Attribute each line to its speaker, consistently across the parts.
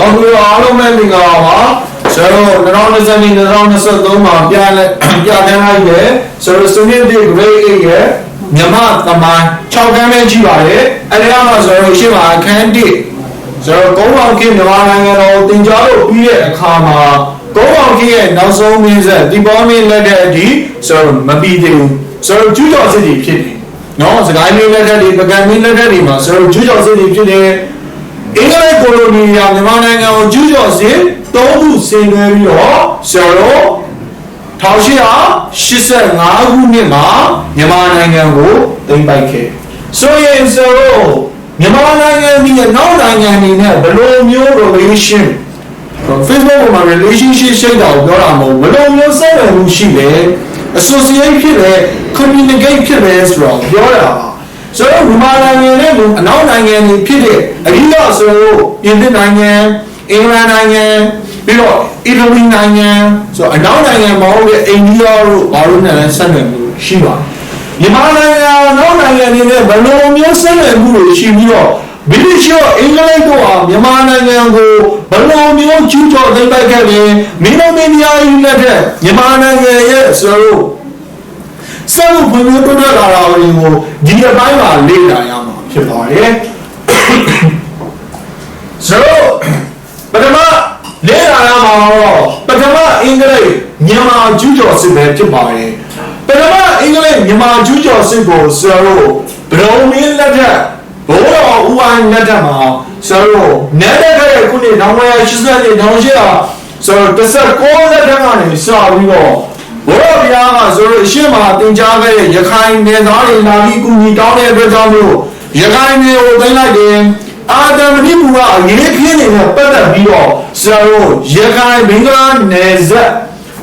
Speaker 1: တောင်သူအားလုံးပဲမင်္ဂလာပါဆိုတော့2020 2023မှာပြန်လဲပြတန်းလိုက်တယ်ဆိုတော့စနစ်တွေ grade 8ရဲ့မြမသမိုင်း6ခန်းပဲရှိပါတယ်အဲဒီကမှဆိုတော့ရှင်းပါအခန်း1ဆိုတော့ကုန်းအောင်ခေတ်မြန်မာနိုင်ငံတော်တင်ကြားလို့ပြီးတဲ့အခါမှာကုန်းအောင်ခေတ်ရဲ့နောက်ဆုံးမင်းဆက်ဒီပေါ်မင်းလက်တဲ့အထိဆိုတော့မပြီးသေးဘူးဆိုတော့ကျူးကျော်စစ်တွေဖြစ်တယ်နော်စကိုင်းမင်းလက်ထက်တွေပကံမင်းလက်ထက်တွေမှာဆိုတော့ကျူးကျော်စစ်တွေဖြစ်တယ် အင်္ဂလိပ်ကိုလိုနီယာမြန်မာနိုင်ငံကိုကျူးကျော်စစ်သုံးခုဆင်နွှဲပြီးတော့ဆိုတော့1885ခုနှစ်မှာမြန်မာနိုင်ငံကိုသိမ်းပိုက်ခဲ့ဆိုရင်ဆိုတော့မြန်မာနိုင်ငံဒီနောက်နိုင်ငံတွေနဲ့ဘယ်လိုမျိုး relation Facebook ပေါ်မှာ relationship ရှိတာကိုပြောတာမဟုတ်ဘယ်လိုမျိုးဆက်နွယ်မှုရှိလဲ associate ဖြစ်တယ် communicate ဖြစ်တယ်ဆိုတော့ပြောတာပါ ဆိုတော့မြန်မာနိုင်ငံနဲ့အနောက်နိုင်ငံတွေဖြစ်တဲ့အဓိကဆိုတော့ပြင်သစ်နိုင်ငံအင်္ဂလန်နိုင်ငံပြီးတော့အီတလီနိုင်ငံဆိုတော့အနောက်နိုင်ငံမဟုတ်တဲ့အိန္ဒိယတို့ဘာလို့နဲ့လဲဆက်နွယ်မှုရှိပါတယ်မြန်မာနိုင်ငံနောက်နိုင်ငံတွေနဲ့ဘယ်လိုမျိုးဆက်နွယ်မှုတွေရှိပြီးတော့ဗြိတိရှ်အင်္ဂလိပ်တို့ဟာမြန်မာနိုင်ငံကိုဘယ်လိုမျိုးကျူးကျော်သိမ်းပိုက်ခဲ့လဲမင်းတို့မင်းများကြီးလက်ထက်မြန်မာနိုင်ငံရဲ့ဆိုတော့ ဆက်လို့ဘယ်လိုတိုးတက်လာတာတွေကိုဒီအပိုင်းမှာလေ့လာရမှာဖြစ်ပါတယ်ဆိုတော့ပထမလေ့လာရမှာတော့ပထမအင်္ဂလိပ်မြန်မာကျူးကျော်စစ်ပဲဖြစ်ပါတယ်ပထမအင်္ဂလိပ်မြန်မာကျူးကျော်စစ်ကိုဆိုတော့ဘရုံမင်းလက်ထက်ဘိုးတော်ဦးဝိုင်းလက်ထက်မှာဆိုတော့နဲတဲ့ခဲ့ခုနှစ်1980နှစ်1900ဆိုတော့19လက်ထက်ကနေစပြီးတော့ ဘိုးတော်ဘုရားကဆိုတော့အရှင်းမှာတင်ကြားခဲ့တဲ့ရခိုင်နယ်သားတွေလာပြီးကူညီတောင်းတဲ့အတွက်ကြောင့်မို့ရခိုင်နယ်ကိုသိမ်းလိုက်တယ်အာတမဏိပူကအရေးခင်းနေနဲ့ပတ်သက်ပြီးတော့ဆရာတို့ရခိုင်ဘင်္ဂလားနယ်စပ်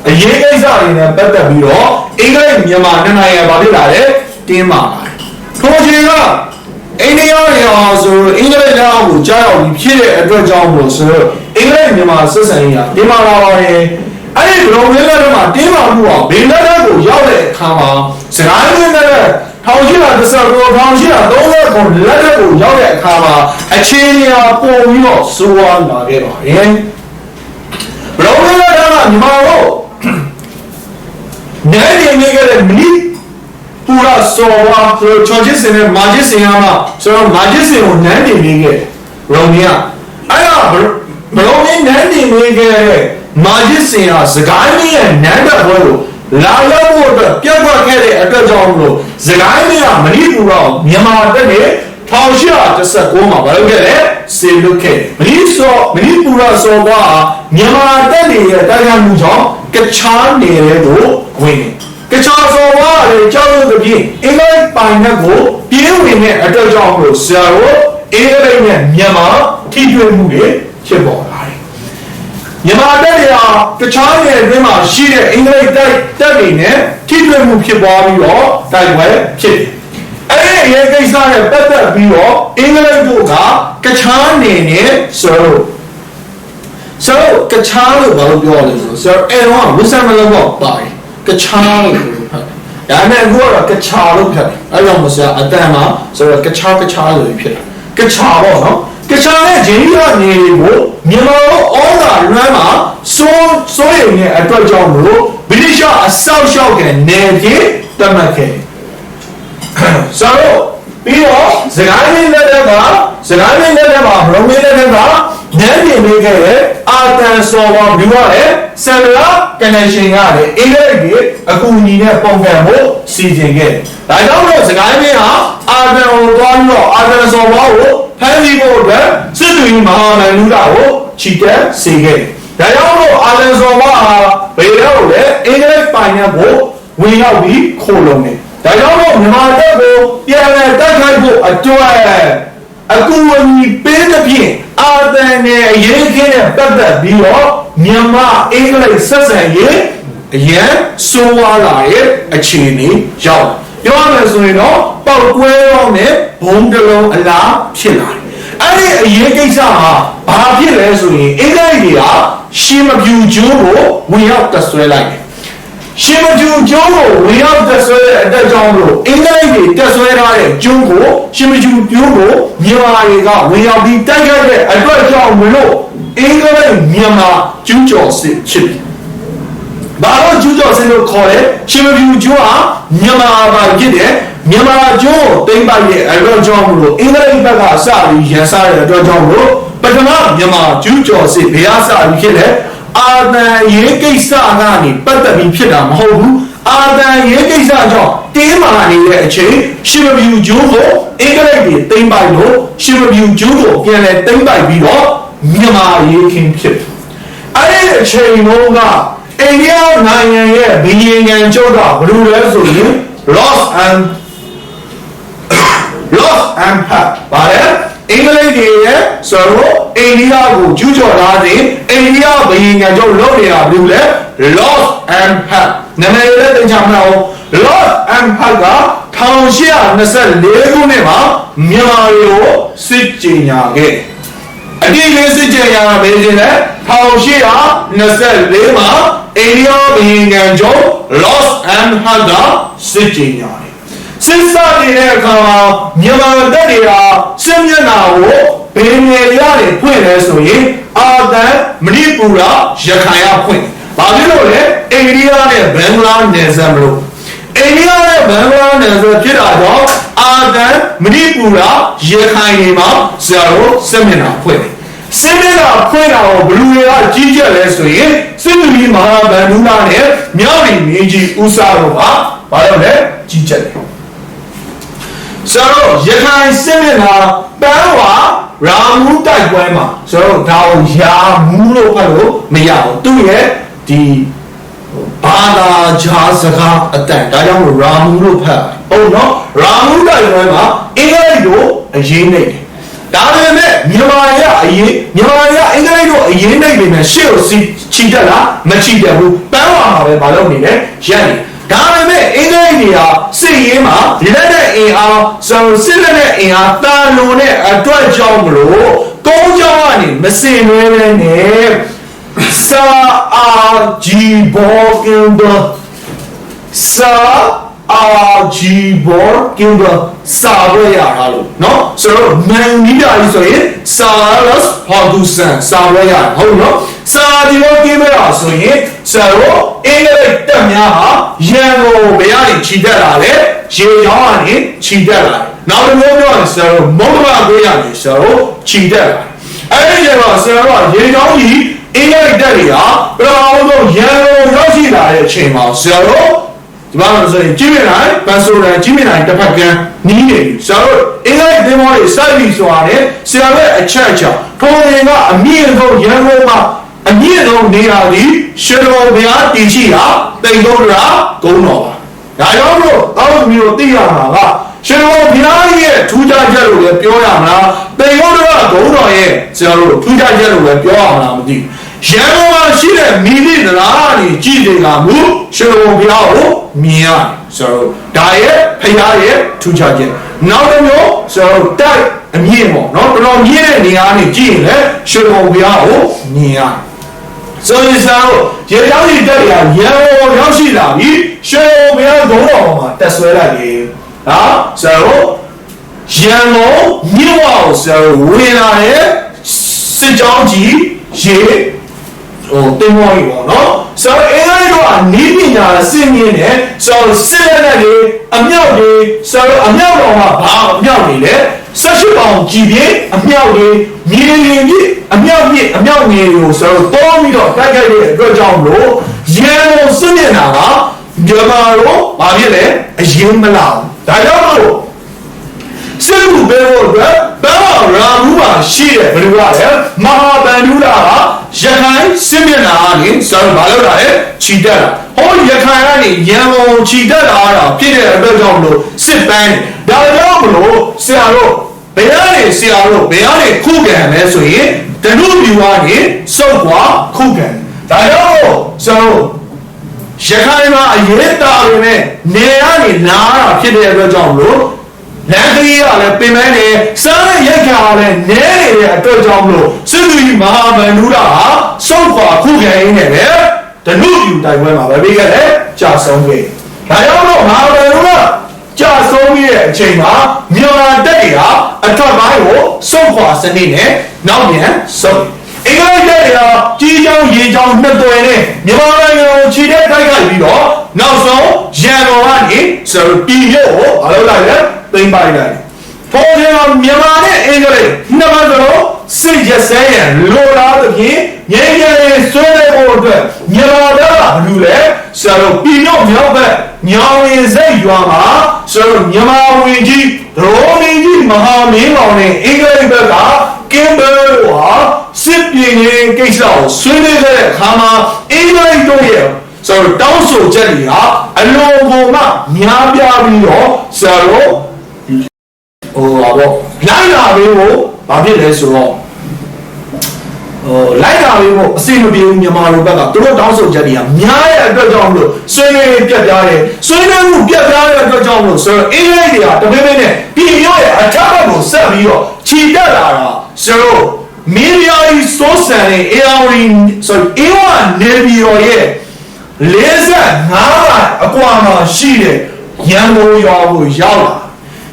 Speaker 1: အရေးကိစ္စတွေနဲ့ပတ်သက်ပြီးတော့အင်္ဂလိပ်မြန်မာနှစ်နိုင်ငံဗာဖြစ်လာတယ်တင်းမာလာတယ်ထိုအချိန်ကအိန္ဒိယရောဆိုအင်္ဂလိပ်လက်အောက်ကိုကြားရောက်ပြီးဖြစ်တဲ့အတွက်ကြောင့်မို့ဆိုတော့အင်္ဂလိပ်မြန်မာဆက်ဆံရေးဟာတင်းမာလာပါတယ် အဲ့ဒီဘလုံးလေးလက်ထက်မှာတင်းမာမှုဟာဘင်္ဂလားဒေ့ရှ်ကိုရောက်တဲ့အခါမှာစကိုင်းလေးနဲ့ထောင်ရှိတာတစ်ဆက်ကိုထောင်ရှိတာ30ခုလက်ထက်ကိုရောက်တဲ့အခါမှာအခြေအနေဟာပုံပြီးတော့စိုးဝါးလာခဲ့ပါတယ်ဘလုံးလေးလက်ထက်ကမြန်မာတို့နဲနေနေကြတဲ့မိပူရာစောဝါဆိုချောချစ်စင်နဲ့မာချစ်စင်ရမှာဆိုတော့မာချစ်စင်ကိုနန်းနေနေခဲ့ရုံမီကအဲ့ဒါဘလုံးလေးနန်းနေနေခဲ့တဲ့ မာချစ်စင်ဟာစကိုင်းမင်းရဲ့နန်းတဲ့ဘွဲကိုလာရောက်ဖို့အတွက်ပြတ်သွားခဲ့တဲ့အတွက်ကြောင့်မလို့စကိုင်းမင်းကမဏိပူရောမြန်မာတက်နေ1819မှာဘာလုပ်ခဲ့လဲစေလွတ်ခဲ့မဏိစောမဏိပူရစောကမြန်မာတက်နေရဲ့တိုက်ခိုက်မှုကြောင့်ကချားနေတဲ့ကိုဝင်တယ်ကချားစောကလည်းကြောက်ရွံ့တဲ့ပြင်အင်္ဂလိပ်ပိုင်နဲ့ကိုပြေးဝင်တဲ့အတွက်ကြောင့်မလို့ဆရာတို့အင်္ဂလိပ်နဲ့မြန်မာထိတွေ့မှုတွေဖြစ်ပေါ်လာတယ် မြန်မာတပ်တွေဟာတခြားနယ်အတွင်းမှာရှိတဲ့အင်္ဂလိပ်တပ်တပ်တွေနဲ့ထိတွေ့မှုဖြစ်ပွားပြီးတော့တိုက်ပွဲဖြစ်တယ်။အဲ့ဒီအရေးကိစ္စနဲ့ပတ်သက်ပြီးတော့အင်္ဂလိပ်တို့ကကချားနယ်နဲ့ဆိုတော့ဆိုတော့ကချားလို့ဘာလို့ပြောလဲဆိုတော့ဆိုတော့အဲ့တော့ဝစ်ဆမ်မလို့ပေါ့ပါတယ်ကချားလို့ပြောဖတ်တယ်။ဒါနဲ့အခုကတော့ကချာလို့ဖြတ်တယ်။အဲ့တော့မဆရာအတန်မှာဆိုတော့ကချားကချားလို့ဖြစ်တယ်။ကချာပေါ့နော်။ ကချာနဲ့ဂျင်းကြီးကနေကိုမြန်မာတို့ဩဇာလွှမ်းမှာစိုးစိုးရိမ်တဲ့အတွက်ကြောင့်မလို့ဗြိတိရှအဆောက်အအုံကနေကြီးတတ်မှတ်ခဲ့ဆိုတော့ပြီးတော့စကိုင်းမင်းလက်ထက်ကစကိုင်းမင်းလက်ထက်မှာဘရုံမင်းလက်ထက်ကနန်းပြင်ပေးခဲ့တဲ့အာတန်စော်ပေါ်ပြီးတော့လည်းဆယ်လာကနေရှင်ကလည်းအင်္ဂလိပ်ကြီးအကူအညီနဲ့ပုံကံဖို့စီစဉ်ခဲ့ဒါကြောင့်မို့စကိုင်းမင်းဟာအာတန်ကိုသွားပြီးတော့အာတန်စော်ပေါ်ကို ဖမ်းဆီးဖို့အတွက်စစ်သူကြီးမဟာမန်လူတာကိုချီတက်စေခဲ့ဒါကြောင့်မို့အာတန်စော်ပေါ်ဟာဘယ်တော့လဲအင်္ဂလိပ်ပိုင်တဲ့ကိုဝင်ရောက်ပြီးခိုးလုံနေဒါကြောင့်မို့မြန်မာတပ်ကိုပြန်လည်တိုက်ခိုက်ဖို့အတွက်အကူအညီပေးတဲ့ဖြင့်အာသန်နဲ့အရေးခင်းနဲ့ပတ်သက်ပြီးတော့မြန်မာအင်္ဂလိပ်ဆက်ဆံရေးအရန်ဆိုးဝါးလာရဲ့အခြေအနေရောက် ပြောရမယ်ဆိုရင်တော့ပောက်ကွဲတော့နဲ့ဘုံတလုံးအလားဖြစ်လာတယ်အဲ့ဒီအရေးကိစ္စဟာဘာဖြစ်လဲဆိုရင်အင်္ဂလိပ်တွေကရှင်းမပြူကျိုးကိုဝင်ရောက်တက်ဆွဲလိုက်တယ်ရှင်မကျူကျုံးကိုဝင်ရောက်တက်ဆွဲတဲ့အတက်ကြောင့်လို့အင်္ဂလိပ်တွေတက်ဆွဲထားတဲ့ကျုံးကိုရှင်မကျူကျုံးကိုမြန်မာတွေကဝင်ရောက်ပြီးတိုက်ခိုက်တဲ့အတွက်ကြောင့်မလို့အင်္ဂမြန်မာကျူးကျော်စစ်ဖြစ်တယ် ဘာလို့ကျူးကျော်စစ်လို့ခေါ်လဲရှင်မပြူကျွန်းဟာမြန်မာဘာဖြစ်တယ်မြန်မာကျွန်းကိုတိမ့်ပိုက်ရဲ့အတွက်ကြောင့်မလို့အင်္ဂလိပ်ဘက်ကစပြီးရန်စားတဲ့အတွက်ကြောင့်မလို့ပထမမြန်မာကျူးကျော်စစ်ဘယ်ဟာစပြီးဖြစ်လဲအာသံရေးကိစ္စကနေပတ်သက်ပြီးဖြစ်တာမဟုတ်ဘူးအာသံရေးကိစ္စကြောင့်တင်းမာနေတဲ့အချိန်ရှင်မပြူကျွန်းကိုအင်္ဂလိပ်တွေတိမ့်ပိုက်လို့ရှင်မပြူကျွန်းကိုပြန်လဲတိမ့်ပိုက်ပြီးတော့မြန်မာရေးခင်းဖြစ်တယ်အဲ့ဒီအချိန်တုန်းက အိန္ဒိယနိုင်ငံရဲ့ဘီယင်ငံချုပ်ကဘယ်လိုလဲဆိုရင် Los and Los and Pat ဗါလဲအင်္ဂလိပ်တွေရဲ့ဆိုတော့အိန္ဒိယကိုကျူးကျော်လာတဲ့အိန္ဒိယဘီယင်ငံချုပ်လုပ်နေတာဘယ်လိုလဲ Los and Pat နာမည်လည်းတင်ချမလား Los and Pat က1824ခုနှစ်မှာမြန်မာတွေကိုစစ်ကြေညာခဲ့ အတိအကျစစ်ကြေညာတာပဲရှင်လေ1824မှာအိန္ဒိယဘီယင်ငံချုပ် Los and Pat ကစစ်ကြေညာတယ်စစ်စားနေတဲ့အခါမှာမြန်မာတပ်တွေကစစ်မျက်နှာကိုဘယ်နေရာတွေဖွင့်လဲဆိုရင်အာသံမဏိပူရရခိုင်ရဖွင့်ဘာဖြစ်လို့လဲအိန္ဒိယနဲ့ဘင်္ဂလားနယ်စပ်မလို့အိန္ဒိယနဲ့ဘင်္ဂလားနယ်စပ်ဖြစ်တာကြောင့်အာသံ မဏိပူရရခိုင်တွေမှာဇာတို့စစ်မျက်နှာဖွင့်တယ်စစ်မျက်နှာဖွင့်တာကိုဘလူတွေကကြီးကြက်လဲဆိုရင်စစ်လူကြီးမဟာဗန္ဓုနာနဲ့မြောက်ရီမင်းကြီးဦးစားတို့ကဘာလို့လဲကြီးကြက်တယ်ဆိုတော့ရခိုင်စစ်မျက်နှာပန်းဝါရာမူတိုက်ပွဲမှာဆိုတော့ဒါကိုရာမူလို့ဖတ်လို့မရဘူးသူ့ရဲ့ဒီဘာသာဂျာစကားအတန်ဒါကြောင့်မို့ရာမူလို့ဖတ်ဟုတ်နော်ရာမူတိုက် ပွဲမှာအင်္ဂလိပ်တို့အရေးနေတယ်ဒါပေမဲ့မြန်မာရအရေးမြန်မာရအင်္ဂလိပ်တို့အရေးနေပြီနဲ့ရှေ့ကိုစီချီတက်လားမချီတက်ဘူးပန်းဝါမှာပဲမလုပ်နေတယ်ရက်နေဒါပေမဲ့အင်္ဂလိပ်တွေကစစ်ရေးမှာလက်နဲ့အင်အားဆိုစစ်လက်နဲ့အင်အားတာလွန်တဲ့အတွက်ကြောင့်မလို့ကုန်းကြောင်းကနေမစင်ရဲပဲနဲ့စာအာဂျီဘောကင်ဒစာ အာဂျီဘောကင်ဒစာပဲရတာလို့เนาะဆိုတော့မန်နီးပြကြီးဆိုရင်စာရတ်ဟောဒူဆန်စာပဲရဟုတ်เนาะစာဒီဘောကင်ပဲရဆိုရင်ဆရာတို့အင်္ဂလိပ်တက်များဟာရန်ကုန်ဘယ်ကနေခြိတက်လာလဲရေချောင်းကနေခြိတက်လာတယ်နောက်တစ်မျိုးပြောရင်ဆရာတို့မုံမကိုရနေဆရာတို့ခြိတက်လာအဲ့ဒီကျတော့ဆရာတို့ကရေချောင်းကြီးအင်္ဂလိပ်တက်တွေကပထမဆုံးရန်ကုန်ရောက်ရှိလာတဲ့အချိန်မှာဆရာတို့ ဒီမှာဆိုရင်ကြီးမြင့်နိုင်ပန်ဆိုရန်ကြီးမြင့်နိုင်တစ်ဖက်ကန်းနီးနေပြီဆရာတို့အင်္ဂလိပ်သင်္ဘောတွေစိုက်ပြီးဆိုတာနဲ့ဆရာတို့အချက်အချာထုံးရင်ကအမြင့်ဆုံးရန်ကုန်မှာအမြင့်ဆုံးနေရာသည်ရှင်တော်ဘုရားတည်ရှိတာတိမ်တော်ရာဂုံတော်ပါဒါကြောင့်မို့တောင်းမျိုးသိရမှာကရှင်တော်ဘုရားရဲ့ထူးခြားချက်လို့လည်းပြောရမလားတိမ်တော်ရာဂုံတော်ရဲ့ဆရာတို့ထူးခြားချက်လို့လည်းပြောရမလားမသိရန်ကုန်မှာရှိတဲ့မိမိသလားနေကြည်တယ်ကမူရှင်တော်ဘုရားကို မြင်ရတယ်ဆိုတော့ဒါရဲ့ဖရားရဲ့ထူးခြားချက်နောက်တစ်မျိုးဆိုတော့တိုက်အမြင့်ပေါ့နော်တော်တော်မြင့်တဲ့နေရာနေကြည့်ရင်လည်းရှင်တော်ဘုရားကိုမြင်ရတယ်ဆိုရင်စာတို့ရေချောင်းကြီးတက်ရရန်ကုန်ရောက်ရှိလာပြီရွှေဘုရားဂုံးတော်မှာတက်ဆွဲလိုက်ပြီဟာဆရာတို့ရန်ကုန်မြစ်ဝကိုဆရာတို့ဝင်လာတဲ့စစ်ကြောင်းကြီးရေဟိုတင်မောကြီးပေါ့နော်ဆိုတော့အင်္ဂ လိပ်တို့ကနီးပညာစင်မြင့်တယ်ဆိုတော့စစ်လက်နဲ့လေအမြောက်တွေဆိုတော့အမြောက်တော်ကဘာအမြောက်တွေလဲဆက်ရှိပေါင်းကြည်ပြင်းအမြောက်တွေမြေရင်ကြီးအမြောက်မြင့်အမြောက်ငယ်ကိုဆိုတော့တောပြီးတော့တိုက်ခိုက်တဲ့အတွက်ကြောင့်လို့ရန်ကုန်စစ်မျက်နှာကမြန်မာတို့ဘာဖြစ်လဲအရင်မလောက်ဒါကြောင့်မို့စစ်မှုပဲဖို့အတွက်ဘယ်တော့ရာမှုပါရှိတယ်ဘယ်လိုလဲမဟာဗန္ဓုလာက ရခိုင်စစ်မျက်နှာကနေဆိုတော့မလုပ်တာလေခြိတက်လာဟောရခိုင်ကနေရန်ကုန်ခြိတက်လာတာဖြစ်တဲ့အတွက်ကြောင့်မလို့စစ်ပန်းဒါကြောင့်မလို့ဆရာတို့ဘယ်ကနေဆရာတို့ဘယ်ကနေခုခံလဲဆိုရင်တနုပြူကနေစုပ်ကွာခုခံဒါကြောင့်ဆရာတို့ရခိုင်မှာအရေးတာတွေနဲ့နေရနေလာတာဖြစ်တဲ့အတွက်ကြောင့်မလို့ လမ်းကလေးကလည်းပင်ပန်းနေစားတဲ့ရက်ခါကလည်းနဲနေတဲ့အတွက်ကြောင့်မလို့စစ်သူကြီးမဟာဗန္ဓုရာဟာစုပ်ကွာခုခံရင်းနဲ့လေတနုပြူတိုင်ပွဲမှာပဲပြီးခဲ့တယ်ကြာဆုံးခဲ့ဒါကြောင့်မလို့မဟာဗန္ဓုရာကြာဆုံးပြီးတဲ့အချိန်မှာမြန်မာတက်တွေကအထက်ပိုင်းကိုစုပ်ခွာစနစ်နဲ့နောက်ပြန်ဆုပ်အင်္ဂလိပ်တက်ရာကြီးချောင်းရေချောင်းနှစ်သွယ်နဲ့မြန်မာနိုင်ငံကိုခြေထဲတိုက်ခိုက်ပြီးတော့နောက်ဆုံးရန်ကုန်ကနေဆိုတော့ပြည်မြို့ကိုအလုပ်လိုက်လဲ သိမ်းပိုက်လိုက်ပေါ်တယ်မြန်မာနဲ့အင်္ဂလိပ်နှစ်ပါးစလုံးစိတ်ရစဲရန်လိုလားသဖြင့်ငြိမ်းချမ်းရေးဆွေးနွေးဖို့အတွက်မြန်မာဘက်ကဘာလို့လဲဆိုတော့ပြည်မြို့မြောက်ဘက်ညောင်ရင်စိတ်ရွာမှာဆိုတော့မြန်မာဝင်ကြီးရိုမင်းကြီးမဟာမင်းကောင်နဲ့အင်္ဂလိပ်ဘက်ကကင်ဘယ်ဟာစစ်ပြေငင်းကိစ္စကိုဆွေးနွေးခဲ့တဲ့အခါမှာအင်္ဂလိပ်တို့ရဲ့ဆိုတော့တောင်းဆိုချက်တွေဟာအလုံးစုံမှများပြားပြီးတော့ဆိုတော့ ဟိုပါပေါ့လိုက်လာပြီးကိုဘာဖြစ်လဲဆိုတော့ဟိုလိုက်လာပြီးကိုအစီမပြေဘူးမြန်မာလိုဘက်ကသူတို့တောင်းဆိုချက်တွေကများတဲ့အတွက်ကြောင့်မလို့ဆွေးနွေးပြတ်ပြားတယ်ဆွေးနွေးမှုပြတ်ပြားတဲ့အတွက်ကြောင့်မလို့ဆိုတော့အင်္ဂလိပ်တွေကတမင်မင်းနဲ့ပြည်ရောရဲ့အထက်ဘက်ကိုဆက်ပြီးတော့ခြိတက်လာတာဆိုတော့မင်းများကြီးစိုးစံတဲ့ AR ဆိုအေဝနေပြည်တော်ရဲ့45မိုင်အကွာမှာရှိတဲ့ရန်ကုန်ရွာကိုရောက်လာ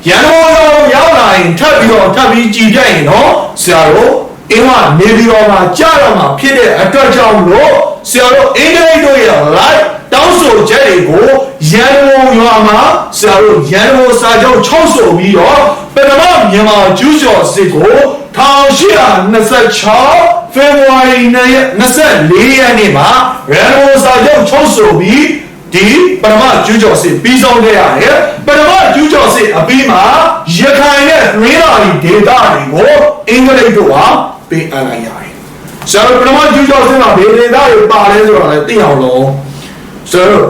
Speaker 1: ရန်ကုန်ရွာကိုရောက်လာရင်ထပ်ပြီးတော့ထပ်ပြီးကြည်ပြရင်တော့ဆရာတို့အင်းဝနေပြည်တော်မှာကြာတော့မှာဖြစ်တဲ့အတွက်ကြောင့်လို့ဆရာတို့အင်္ဂလိပ်တို့ရဲ့ live တောင်းဆိုချက်တွေကိုရန်ကုန်ရွာမှာဆရာတို့ရန်ကုန်စာချုပ်ချုပ်ဆိုပြီးတော့ပထမမြန်မာကျူးကျော်စစ်ကို1826ဖေဖော်ဝါရီ24ရက်နေ့မှာရန်ကုန်စာချုပ်ချုပ်ဆိုပြီး ဒီပထမကျူးကျော်စစ်ပြီးဆုံးခဲ့ရတယ်ပထမကျူးကျော်စစ်အပြီးမှာရခိုင်နဲ့ရင်းလာဒီဒေတာတွေကိုအင်္ဂလိပ်တို့ကပေးအပ်လိုက်ရတယ်ဆရာတို့ပထမကျူးကျော်စစ်မှာဘယ်ဒေတာတွေပါလဲဆိုတော့လည်းသိအောင်လို့ဆရာတို့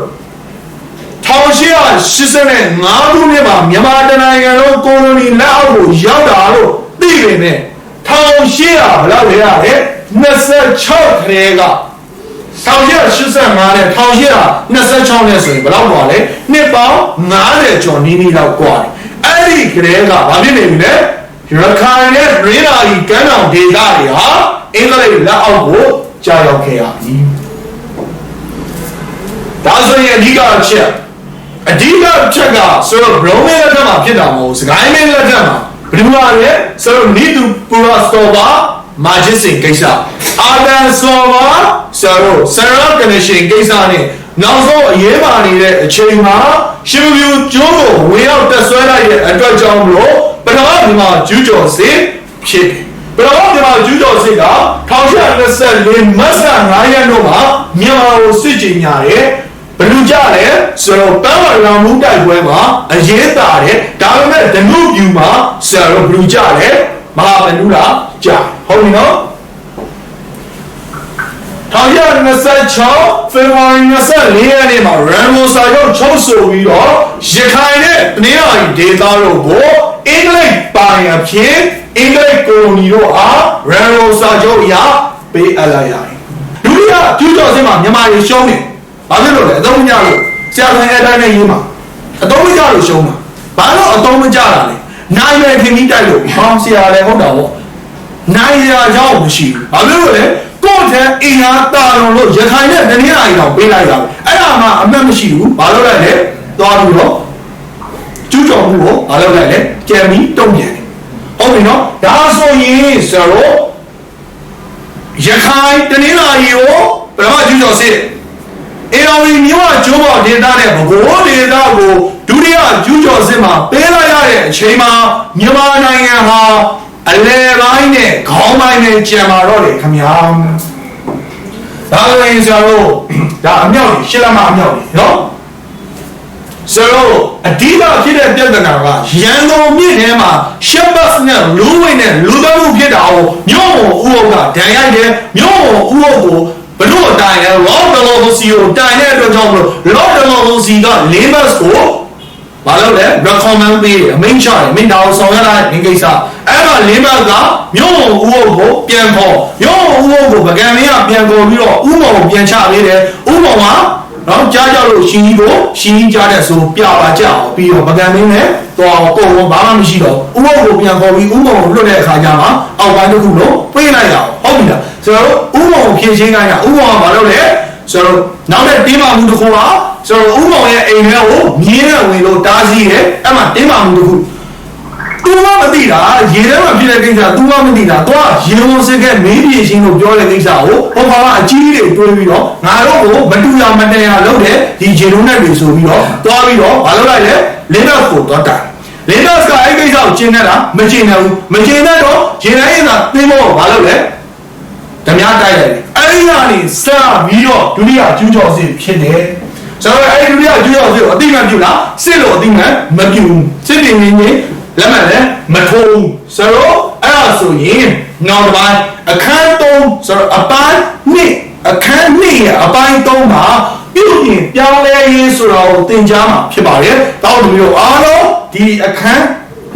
Speaker 1: 1885ခုနှစ်မှာမြန်မာတနိုင်ငံလုံးကိုလိုနီလက်အောက်ကိုရောက်တာလို့သိပေမဲ့1800ဘယ်လောက်လဲရလဲ26ခရေက 1885နဲ့1826နဲ့ဆိုရင်ဘယ်လောက်กว่าလဲနှစ်ပေါင်း90ကျော်နီးနီးလောက်กว่าတယ်အဲ့ဒီကလေးကဘာဖြစ်နေပြီလဲရခိုင်နဲ့ရင်းလာကြီးကမ်းတောင်ဒေသတွေဟာအင်္ဂလိပ်လက်အောက်ကိုကြာရောက်ခဲ့ရပြီဒါဆိုရင်အဓိကအချက်အဓိကအချက်ကဆိုတော့ဘရုံးမင်းလက်ထက်မှာဖြစ်တာမဟုတ်ဘူးစကိုင်းမင်းလက်ထက်မှာဘယ်လိုလဲဆိုတော့နီတူပူရာစတော်ပါ မာဂျစ်စင်ကိစ္စအာဒန်ဆော်ပါဆရာတို့ဆရာကနရှင်ကိစ္စနဲ့နောက်ဆုံးအရေးပါနေတဲ့အချိန်မှာရှင်ပြူကျိုးကိုဝင်ရောက်တက်ဆွဲလိုက်တဲ့အတွက်ကြောင့်မလို့ပထမဒီမှာကျူးကျော်စစ်ဖြစ်တယ်ပထမဒီမှာကျူးကျော်စစ်က1824မတ်လ9ရက်နေ့မှာမြန်မာကိုစစ်ကြင်ညာတယ်ဘယ်လူကြလဲဆိုတော့ပန်းဝရမှုတိုက်ပွဲမှာအရေးတာတယ်ဒါပေမဲ့ဒနုပြူမှာဆရာတို့ဘယ်လူကြလဲမဟာဘနုလားကြာ ဟုတ်ပြီနော်1926ဖေဖော်ဝါရီ24ရက်နေ့မှာရန်ကုန်စာချုပ်ချုပ်ဆိုပြီးတော့ရခိုင်နဲ့တနင်္လာရီဒေသတို့ကိုအင်္ဂလိပ်ပိုင်အဖြစ်အင်္ဂလိပ်ကိုလိုနီတို့အားရန်ကုန်စာချုပ်အရပေးအပ်လိုက်ရတယ်ဒုတိယကျူးကျော်စစ်မှာမြန်မာတွေရှုံးတယ်ဘာဖြစ်လို့လဲအသုံးမကျလို့ဆရာဆိုင်အတိုင်းနဲ့ရေးမှာအသုံးမကျလို့ရှုံးတာဘာလို့အသုံးမကျတာလဲနိုင်မယ်ခင်ပြီးတိုက်လို့ဟောင်းဆရာလည်းဟုတ်တာပေါ့ နိုင်ရကြောင်းမရှိဘူးဘာဖြစ်လို့လဲကိုယ့်တဲ့အင်အားတာလွန်လို့ရခိုင်နဲ့တနင်္လာရီတော့ပေးလိုက်တာအဲ့ဒါမှအမှတ်မရှိဘူးဘာလို့လဲလဲသွားပြီးတော့ကျူးကျော်မှုကိုဘာလို့လဲလဲကြံပြီးတုံ့ပြန်တယ်ဟုတ်ပြီနော်ဒါဆိုရင်ဆရာတို့ရခိုင်တနင်္လာရီကိုပထမကျူးကျော်စစ်အေရော်ဝီမြို့ကကျိုးပေါ်ဒေသနဲ့ဘကိုးဒေသကိုဒုတိယကျူးကျော်စစ်မှာပေးလိုက်ရတဲ့အချိန်မှာမြန်မာနိုင်ငံဟာ အလဲပိုင်းနဲ့ခေါင်းပိုင်းနဲ့ကြံမာတော့လေခမညာဒါဆိုရင်ဆရာတို့ဒါအမြောက်ကြီးရှစ်လက်မအမြောက်ကြီးနော်ဆရာတို့အဓိကဖြစ်တဲ့ပြဿနာကရန်ကုန်မြို့ထဲမှာရှက်ဘတ်နဲ့လူဝိနဲ့လူသားမှုဖြစ်တာကိုမြို့ဝန်ဦးဟုတ်ကဒဏ်ရိုက်တယ်မြို့ဝန်ဦးဟုတ်ကိုဘလို့တိုင်လဲလော့ဒလောကိုစီကိုတိုင်တဲ့အတွက်ကြောင့်မလို့လော့ဒလောကိုစီကလေးမတ်ကို ဘာလို့လဲ recommend ပေးအမိန့်ချတယ်မင်းတော်ဆောင်ရတာဒီကိစ္စအဲ့တော့လေးမတ်ကမြို့ဝန်ဦးဟုတ်ကိုပြန်ခေါ်မြို့ဝန်ဦးဟုတ်ကိုပကံမင်းကပြန်ခေါ်ပြီးတော့ဥမောင်ကိုပြန်ချပေးတယ်ဥမောင်ကနော်ကြားကြလို့ရှင်ကြီးကိုရှင်ကြီးကြားတဲ့ဆိုပြပါကြအောင်ပြီးတော့ပကံမင်းနဲ့တော့ကိုယ်ကဘာမှမရှိတော့ဥမောင်ကိုပြန်ခေါ်ပြီးဥမောင်ကိုလွတ်တဲ့အခါကျမှအောက်ပိုင်းတစ်ခုလုံးပေးလိုက်ရအောင်ဟုတ်ပြီလားဆိုတော့ဥမောင်ကိုဖြည့်ချင်းခိုင်းတာဥမောင်ကဘာလုပ်လဲဆိုတော့နောက်တဲ့တင်းမာမှုတစ်ခုက ကျွန်တော်ဥမောင်ရဲ့အိမ်ထဲကိုမြင်းနဲ့ဝင်လို့တားစီးတယ်အဲ့မှာတင်းမာမှုတစ်ခု तू မမသိတာရေထဲမှာဖြစ်တဲ့ကိစ္စ तू မမသိတာသူကရေဝန်စစ်ကမင်းပြေရှင်လို့ပြောတဲ့ကိစ္စကိုဟောပါကအကြီးကြီးတွေတွေးပြီးတော့ငါတို့ကိုမတူရမတရလုပ်တဲ့ဒီရေလုံးနဲ့တွေဆိုပြီးတော့သွားပြီးတော့မလုပ်လိုက်လဲလင်းတော့ကိုတော့တာလင်းတော့ကအဲ့ကိစ္စကိုကျင်းနေတာမကျင်းဘူးမကျင်းတော့ရေတိုင်းရင်သာသင်းမောဘာလုပ်လဲဓမြတိုက်လိုက်အဲ့ဒီကနေစပြီးတော့ဒုတိယကျူးကျော်စစ်ဖြစ်တယ် ကျွန်တော်အဲ့ဒီဒုတိယကျူးကျော်စစ်ကိုအတိမတ်ပြုလားစစ်လို့အတိမတ်မပြုဘူးစစ်တင်နေနေလက်မှတ်လည်းမထိုးဘူးဆိုတော့အဲ့ဒါဆိုရင်နောက်တစ်ပိုင်းအခန်း3ဆိုတော့အပိုင်း2အခန်း2ရဲ့အပိုင်း3မှာပြုပြင်ပြောင်းလဲရေးဆိုတာကိုသင်ကြားမှာဖြစ်ပါတယ်တောက်လူမျိုးအားလုံးဒီအခန်း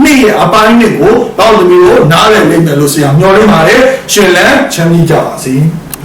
Speaker 1: နေ့ရဲ့အပိုင်းနှစ်ကိုတောက်လူမျိုးကိုနားလည်နိုင်မယ်လို့ဆရာမျှော်လင့်ပါတယ်ရှင်လန်းချမ်းမြေ့ကြပါစေ။